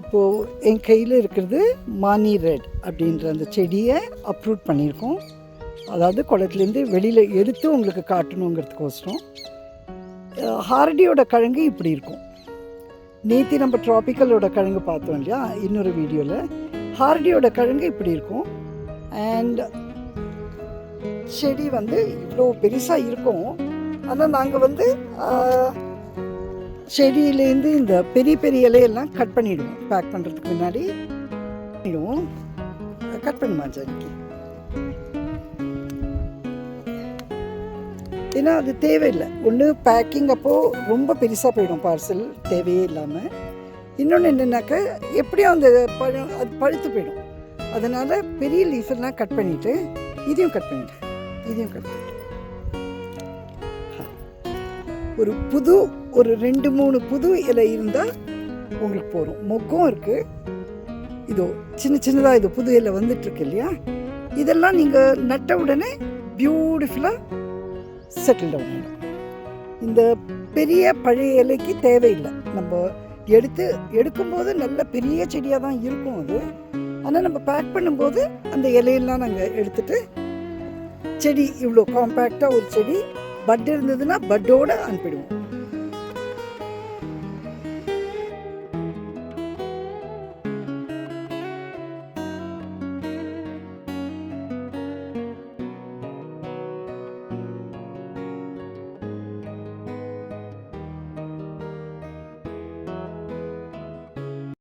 இப்போது என் கையில் இருக்கிறது மானி ரெட் அப்படின்ற அந்த செடியை அப்ரூட் பண்ணியிருக்கோம். அதாவது குளத்துலேருந்து வெளியில் எடுத்து உங்களுக்கு காட்டணுங்கிறதுக்கோசரம். அஹ் ஹாரடியோட கிழங்கு இப்படி இருக்கும். நேத்தி நம்ம ட்ராபிக்கலோட கிழங்கு பார்த்தோம் இல்லையா? இன்னொரு வீடியோவில் ஹார்டியோட கிழங்கு இப்படி இருக்கும். அண்ட் செடி வந்து இவ்வளோ பெருசாக இருக்கும். ஆனால் நாங்கள் வந்து செடியிலேருந்து இந்த பெரிய பெரிய இலையெல்லாம் கட் பண்ணிவிடுவோம் பேக் பண்ணுறதுக்கு முன்னாடி பண்ணிடுவோம். கட் பண்ணுமா ஜானிக்கு ஏன்னா அது தேவையில்லை. ஒன்று பேக்கிங் அப்போது ரொம்ப பெருசாக போயிடும் பார்சல் தேவையே இல்லாமல் இன்னொன்று என்னென்னாக்கா எப்படியும் அந்த பழம் அது பழுத்து போயிடும். அதனால் பெரிய லீஃபெல்லாம் கட் பண்ணிவிட்டு இதையும் கட் பண்ணிவிட்டு இதையும் கட் பண்ணிவிட்டு ஒரு புது ஒரு ரெண்டு மூணு புது இலை இருந்தால் உங்களுக்கு போகும் மொக்கும் இருக்குது இதோ சின்ன சின்னதாக இது புது இலை வந்துட்டுருக்கு இல்லையா? இதெல்லாம் நீங்கள் நட்ட உடனே பியூட்டிஃபுல்லாக செட்டில் டவுன் ஆகிடும் இந்த பெரிய பழைய இலைக்கு தேவையில்லை. நம்ம எடுத்து எடுக்கும்போது நல்ல பெரிய செடியாக தான் இருக்கும் அது. ஆனால் நம்ம பேக் பண்ணும்போது அந்த இலையெல்லாம் நாங்கள் எடுத்துட்டு செடி இவ்வளோ காம்பேக்டாக ஒரு செடி பட் இருந்ததுன்னா பட்டோடு அனுப்பிடுவோம்.